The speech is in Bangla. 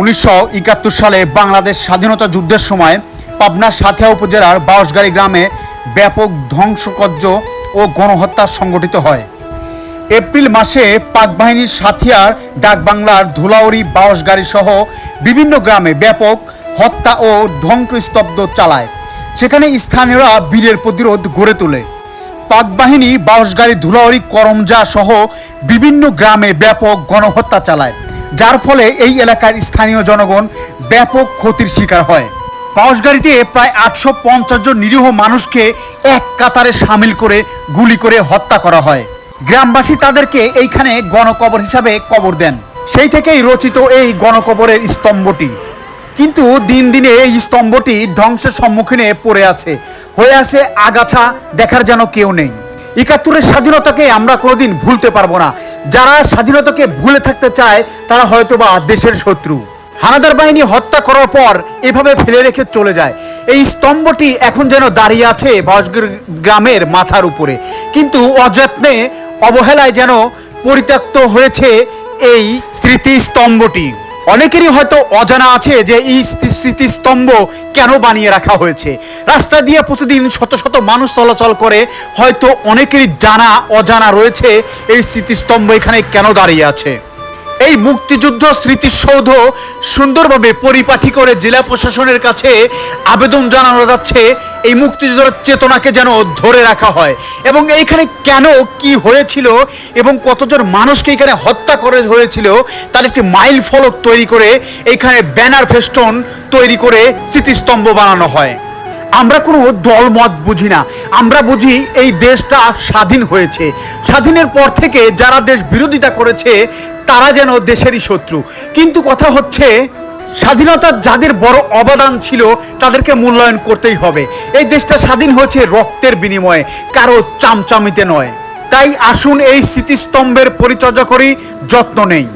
উনিশশো একাত্তর সালে বাংলাদেশ স্বাধীনতা যুদ্ধের সময় পাবনার সাথিয়া উপজেলার বাঁশগাড়ি গ্রামে ব্যাপক ধ্বংসকর্য ও গণহত্যা সংঘটিত হয়। এপ্রিল মাসে পাক বাহিনীর সাথিয়ার ডাকবাংলার ধুলাউড়ি বাঁশগাড়ি সহ বিভিন্ন গ্রামে ব্যাপক হত্যা ও ধ্বংসস্তব্ধ চালায়। সেখানে স্থানীয়রা বীরের প্রতিরোধ গড়ে তোলে। পাক বাহিনী বাঁশগাড়ি ধুলাউড়ি, করমজা সহ বিভিন্ন গ্রামে ব্যাপক গণহত্যা চালায়। যার ফলে এই এলাকার স্থানীয় জনগণ ব্যাপক ক্ষতির শিকার হয়। বাঁশগাড়িতে প্রায় আটশো পঞ্চাশ জন নিরীহ মানুষকে এক কাতারে সামিল করে গুলি করে হত্যা করা হয়। গ্রামবাসী তাদেরকে এইখানে গণকবর হিসাবে কবর দেন। সেই থেকেই রচিত এই গণকবরের স্তম্ভটি। কিন্তু দিন দিনে এই স্তম্ভটি ধ্বংসের সম্মুখীনে পড়ে আছে। হয়ে আছে আগাছা, দেখার যেন কেউ নেই। একাত্তরের স্বাধীনতাকে আমরা কোনোদিন ভুলতে পারব না। যারা স্বাধীনতাকে ভুলে থাকতে চায়, তারা হয়তো বা দেশের শত্রু। হানাদার বাহিনী হত্যা করার পর এভাবে ফেলে রেখে চলে যায়। এই স্তম্ভটি এখন যেন দাঁড়িয়ে আছে বসগির গ্রামের মাথার উপরে। কিন্তু অযত্নে, অবহেলায় যেন পরিত্যক্ত হয়েছে এই স্মৃতিস্তম্ভটি। অনেকেরই হয়তো অজানা আছে যে এই স্মৃতি- স্মৃতিস্তম্ভ কেন বানিয়ে রাখা হয়েছে। রাস্তা দিয়ে প্রতিদিন শত শত মানুষ চলাচল করে, হয়তো অনেকেরই জানা, অজানা রয়েছে এই স্মৃতিস্তম্ভ এখানে কেন দাঁড়িয়ে আছে। এই মুক্তিযুদ্ধ স্মৃতিসৌধ সুন্দরভাবে পরিপাটি করে জেলা প্রশাসনের কাছে আবেদন জানানো যাচ্ছে। এই মুক্তিযুদ্ধের চেতনাকে যেন ধরে রাখা হয়। এবং এইখানে কেন কি হয়েছিল এবং কতজন মানুষকে এখানে হত্যা করে হয়েছিল, তার একটি মাইল ফলক তৈরি করে এইখানে ব্যানার ফেস্টন তৈরি করে স্মৃতিস্তম্ভ বানানো হয়। আমরা কোনো দলমত বুঝি না। আমরা বুঝি এই দেশটা স্বাধীন হয়েছে। স্বাধীনের পর থেকে যারা দেশ বিরোধিতা করেছে, তারা যেন দেশেরই শত্রু। কিন্তু কথা হচ্ছে স্বাধীনতার যাদের বড় অবদান ছিল, তাদেরকে মূল্যায়ন করতেই হবে। এই দেশটা স্বাধীন হয়েছে রক্তের বিনিময়ে, কারও চামচামিতে নয়। তাই আসুন এই স্মৃতিস্তম্ভের পরিচর্যা করি, যত্ন নেই।